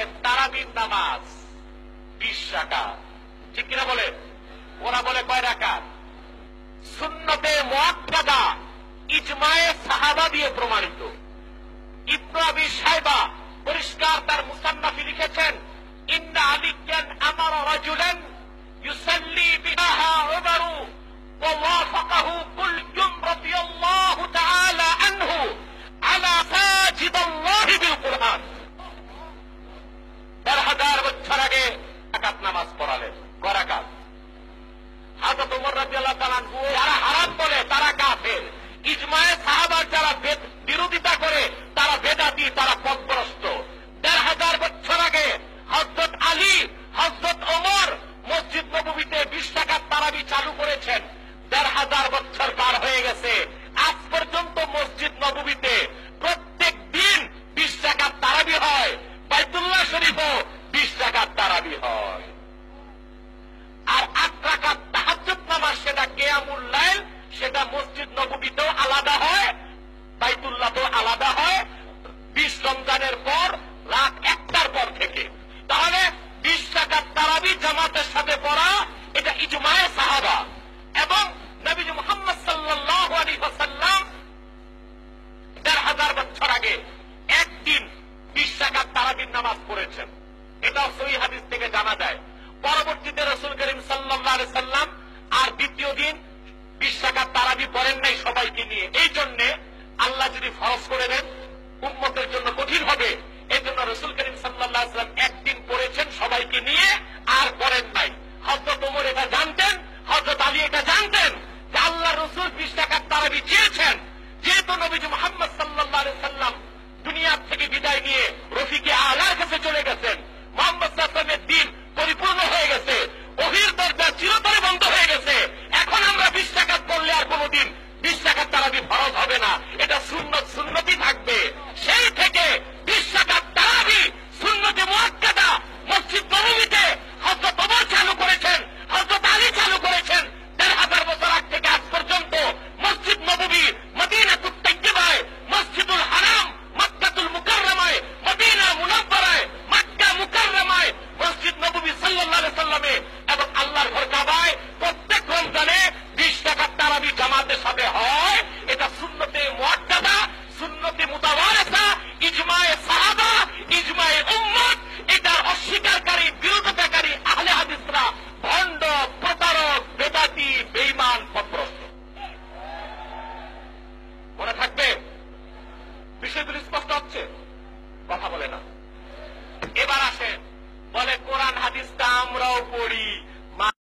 বলে তারাবির নামাজ। বিশ রাকাত। ঠিক কিনা বলে? ওরা বলে কয় রাকাত? সুন্নতে মোয়াক্কাদা ইজমায়ে সাহাবা দিয়ে প্রমাণিত। ইবনু আবি সাইবা পরিষ্কার তার মুসান্নাফি লিখেছেন, ইন্না আলিকান আমার রাজুলান ইউসাল্লি বিহা ওবারু ও ওয়াফাকাহু হাজার বছর পার হয়ে গেছে। আজ পর্যন্ত মসজিদ নবীতে নামাজ পড়েছেন। এটা সই হাদিস থেকে জানা যায়। পরবর্তীতে রসুল করিম সাল্লাহ সাল্লাম আর দ্বিতীয় দিন বিশ টাকার তারাবি পড়েন নাই সবাইকে নিয়ে। এই জন্যে আল্লাহ যদি ফরজ করে দেন, উম্মতের জন্য কঠিন হবে। এই জন্য রসুল করিম সাল্লাহ সাল্লাম একদিন পড়েছেন সবাইকে নিয়ে আর পড়েন নাই। হজরত ওমর এটা জানতেন হজরত আলী এটা জানতেন যে আল্লাহ রসুল বিশ টাকার তারাবি চেয়েছেন। যেহেতু নবীজ মোহাম্মদ সাল্লাহ চলে গেছেন। cobrar por isso.